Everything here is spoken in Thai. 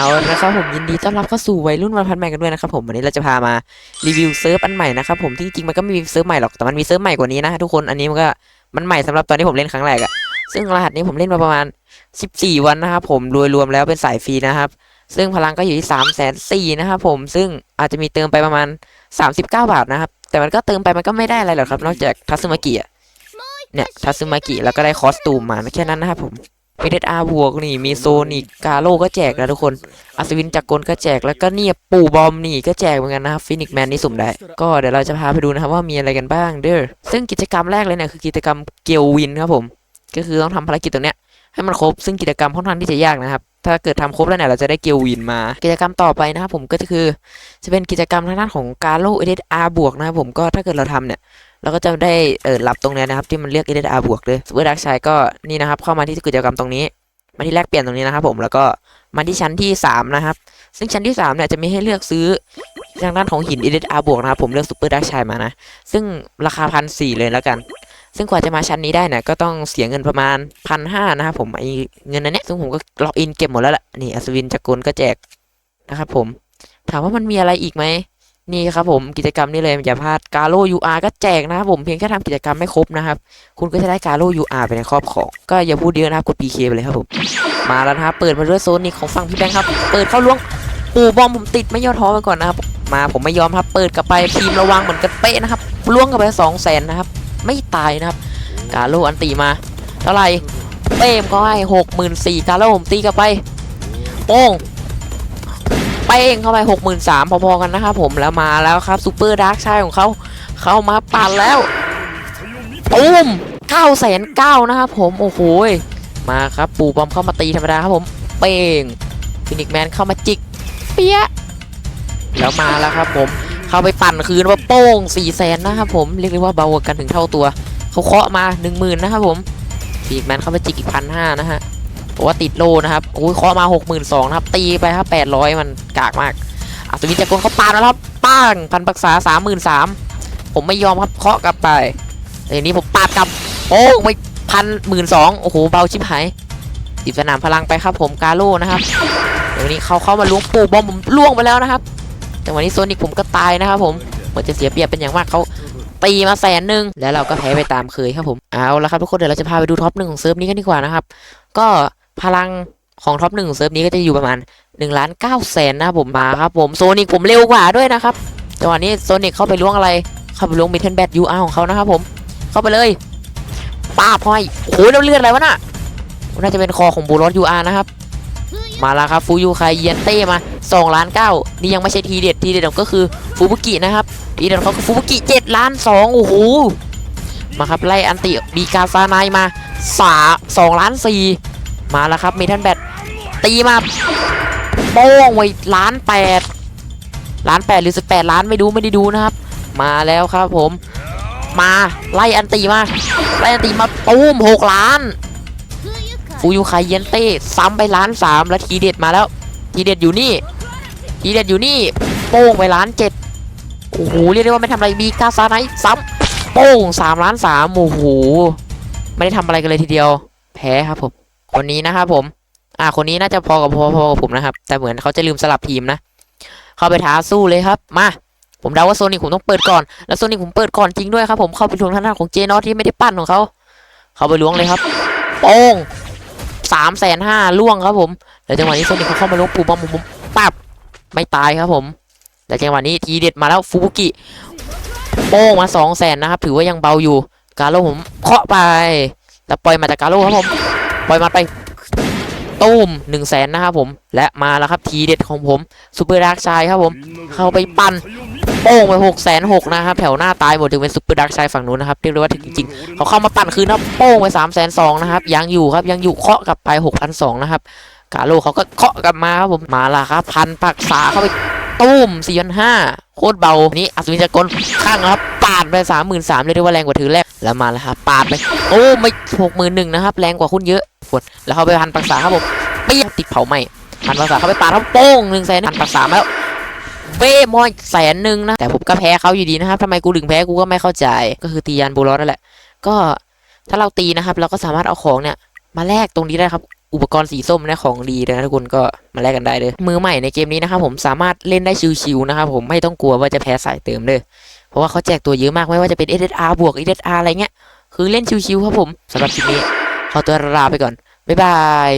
เอานะครับผมยินดีต้อนรับเข้าสู่วัยรุ่นวันพันใหม่กันด้วยนะครับผมวันนี้เราจะพามารีวิวเซิร์ฟอันใหม่นะครับผมที่จริงมันก็ไมมีเซิร์ฟใหม่หรอกแต่มันมีเซิร์ฟใหม่กว่านี้นะทุกคนอันนี้มันก็มันใหม่สำหรับตอนที่ผมเล่นครั้งแรกอะซึ่งรหัสนี้ผมเล่นมาประมาณ 14 วันนะครับผมรวมรวมแล้วเป็นสายฟรีนะครับซึ่งพลังก็อยู่ที่3 4 0 0 0นสี่นะครับผมซึ่งอาจจะมีเติมไปประมาณ 39 บาทนะครับแต่มันก็เติมไปมันก็ไม่ได้อะไรหรอกครับ นอกจากทัซึมากิเนี่ยทัซึมากิแล้วก็ได้คอสตูมมาแค่นั้นนะครับผม มีเดอาบวกนี่มีโซนิกกาโลก็แจกนะทุกคนอัศวินจักรกลก็แจกแล้วก็เนี่ยปู่บอมนี่ก็แจกเหมือนกันนะครับฟินิกแมนนี่สุ่มได้ ก็เดี๋ยวเราจะพาไปดูนะครับว่ามีอะไรกันบ้างเด้อซึ่งกิจกรรมแรกเลยเนี่ยคือกิจกรรมเกลวินครับผม ก็คือต้องทำภารกิจตรงเนี้ย ให้มันครบซึ่งกิจกรรมค่อนข้างที่จะยากนะครับ ถ้าเกิดทำครบแล้วเนี่ยเราจะได้เกลวินมา กิจกรรมต่อไปนะครับผมก็จะคือจะเป็นกิจกรรมทางด้านของกาโลเอเดตอาร์บวกนะครับผมก็ถ้าเกิดเราทำเนี่ยเราก็จะได้เออหลับตรงนี้นะครับที่มันเรียกเอเดตอาร์บวกเลยซูเปอร์ดักชัยก็นี่นะครับเข้ามาที่กิจกรรมตรงนี้ มาที่แลกเปลี่ยนตรงนี้นะครับผมแล้วก็มาที่ชั้นที่สามนะครับ ซึ่งชั้นที่3เนี่ยจะมีให้เลือกซื้อทางด้านของหิน e d อาบวกนะครับผมเลือกซูเปอร์ดักชัยมานะซึ่งราคาพันสี่เลยแล้วกัน ซึ่งกว่าจะมาชั้นนี้ได้นี่ยก็ต้องเสียเงินประมาณพันห้านะครับผมไอเงินนั้นเนี่ยซึ่งผมก็ล็อกอินเก็บหมดแล้วแหละนี่อัศวินจักรกลก็แจกนะครับผมถามว่ามันมีอะไรอีกไหมนี่ครับผมกิจกรรมนี่เลยอย่าพลาดกาโล UR ก็แจกนะครับผมเพียงแค่ทำกิจกรรมไม่ครบนะครับ คุณก็จะได้กาโล UR ไปในครอบของ ก็อย่าพูดเยอะนะครับกด PK ไปเลยครับผม มาแล้วนะครับเปิดมาด้วยโซนนี้ของฝั่งพี่แบงค์ครับ เปิดเข้าล้วงปูบอมผมติดไม่ย่อท้อไปก่อนนะครับมาผมไม่ยอมครับ เปิดกลับไปทีมระวังเหมือนกันเป๊ะนะครับล้วงกลับไปสองแสนนะครับ ไม่ตายนะครับ กาโลอันตีมา เท่าไหร่เป้มก็ให้หกหมื่นสี่กาโลผมตีกลับไปโป้งเป้งเข้าไปหกหมื่นสามพอๆกันนะครับผมแล้วมาแล้วครับซูเปอร์ดาร์กชายของเขาเข้ามาปั่นแล้วตูมเก้าแสนเก้านะครับผมโอ้โหมาครับปูบอมเข้ามาตีธรรมดาครับผมเป้งฟินิกแมนเข้ามาจิกเปี้ยแล้วมาแล้วครับผม เข้าไปปั่นคืนว่าโป้งสี่แสนนะครับผมเรียกได้ว่าเบาวกันถึงเท่าตัวเขาเคาะมาหนึ่งหมื่นนะครับผมฟินิกแมนเข้าไปจิกอีกพันห้านะฮะเพราะว่าติดโลนะครับโอ้ยเคาะมาหกหมื่นสองนะครับตีไปครับแปดร้อยมันกากมากอัศวินจักรกลเขาปาดแล้วครับป้างพันปรักษาสามหมื่นสามผมไม่ยอมครับเคาะกลับไปแต่ทีนี้ผมปาดกลับโอ้ไม่พันหมื่นสองโอ้โหเบาชิบหายติดสนามพลังไปครับผมกาโร่นะครับเดี๋ยววันนี้เขาเข้ามาล้วงปูบอมผมล่วงไปแล้วนะครับ แต่วันนี้โซนิกผมก็ตายนะครับผมเหมือนจะเสียเปรียบเป็นอย่างมากเขาตีมาแสนหนึ่งแล้วเราก็แพ้ไปตามเคยครับผมเอาละครับทุกคนเดี๋ยวเราจะพาไปดูท็อปหนึ่งของเซิร์ฟนี้กันดีกว่านะครับ ก็พลังของท็อปหนึ่งของเซิร์ฟนี้ก็จะอยู่ประมาณ1นึ่งล้านเก้าแสนนะครับผมมาครับผมโซนิกผมเร็วกว่าด้วยนะครับจังหวะนี้โซนิกเข้าไปล้วงอะไรเข้าไปล้วงมิทเทนแบทยูอาร์ของเขานะครับผมเข้าไปเลยป้าบห้อยโอ้ยแล้วเลือดอะไรวะน่ะน่าจะเป็นคอของบูรอสยูอาร์นะครับ มาแล้วครับฟูยูไคเยียนเต้มา2ล้าน9นี่ยังไม่ใช่ทีเด็ดทีเด็ดก็คือฟูบุกินะครับทีเด็ดของเขาคือฟูบุกิ7ล้าน2โอ้โหมาครับไล่อันติบีกาซานายมาสา2ล้าน4มาแล้วครับเมทันแบทตีมาโป้งไว้ล้าน8ล้าน8หรือ18ล้านไม่ดูไม่ได้ดูนะครับ มาแล้วครับผม มาไล่อันตีมาไล่อันตีมาตูมหกล้าน ฟูยูไคเยนเต้ซ้ำไปล้านสามแล้วทีเด็ดมาแล้ว ทีเด็ดอยู่นี่ทีเด็ดอยู่นี่ โป้งไปล้านเจ็ดโอ้โหเรียกได้ว่าไม่ทำอะไรมีกาซาไนท์ซ้ำโป้งสามล้านสามโอ้โหไม่ได้ทำอะไรกันเลยทีเดียว แพ้ครับผมคนนี้นะครับผม อ่าคนนี้น่าจะพอกับพอพอกับผมนะครับ แต่เหมือนเขาจะลืมสลับทีมนะ เข้าไปท้าสู้เลยครับมาผมเดาว่าโซนิกผมต้องเปิดก่อน แล้วโซนิกผมเปิดก่อนจริงด้วยครับผมเข้าไปทวงทางด้านของเจนอที่ไม่ได้ปั้นของเขา เข้าไปล้วงเลยครับโป้ง สามแสนห้าล่วงครับผมแล้วจังหวะนี้โซนิกเขาเข้ามาล้วงปูบอมผมปั๊บไม่ตายครับผมแต่จังหวะนี้ทีเด็ดมาแล้วฟูบุกิโป้งมาสองแสนนะครับถือว่ายังเบาอยู่กาโร่ผมเคาะไปแล้วปล่อยมาจากกาโร่ครับผมปล่อยมาไปตูมหนึ่งแสนนะครับผมและมาแล้วครับทีเด็ดของผมซูเปอร์ดาร์กชายครับผม เข้าไปปั่น โป้งไปหกแสนหกนะครับแถวหน้าตายหมดถึงเป็นซุปเปอร์ดักชายฝั่งนู้นนะครับเรียกได้ว่าถึงจริงๆเขาเข้ามาปั่นคืนครับโป้งไปสามแสนสองนะครับยังอยู่ครับยังอยู่เคาะกลับไปหกพันสองนะครับกาโลเขาก็เคาะกลับมาครับผมมาละครับพันปักษาเข้าไปตุ้มสี่พันห้าโคตรเบานี่อัศวินจักรกลข้างครับปาดไปสามหมื่นสามเรียกได้ว่าแรงกว่าถือแรกแล้วมาแล้วครับปาดไปโอ้ไม่หกหมื่นหนึ่งนะครับแรงกว่าคุณเยอะปวดแล้วเขาไปพันปักษาครับผมเปี้ยติดเผาไหมพันปักษาเข้าไปปาดครับโป้งหนึ่งแสนพันปักษามาแล้ว เบ้มอยแสนหนึ่งนะ แต่ผมก็แพ้เขาอยู่ดีนะครับทำไมกูถึงแพ้กูก็ไม่เข้าใจ ก็คือตียันบูรอสนั่นแหละ ก็ถ้าเราตีนะครับ เราก็สามารถเอาของเนี่ย มาแลกตรงนี้ได้ครับ อุปกรณ์สีส้มนะของดีเลยนะทุกคนก็มาแลกกันได้เลยมือใหม่ในเกมนี้นะครับผมสามารถเล่นได้ชิวๆนะครับผมไม่ต้องกลัวว่าจะแพ้สายเติมเลยเพราะว่าเขาแจกตัวเยอะมากไม่ว่าจะเป็น SSR บวก SSR อะไรเงี้ยคือเล่นชิวๆครับผมสำหรับคลิปนี้ขอตัวลาไปก่อนบ๊ายบาย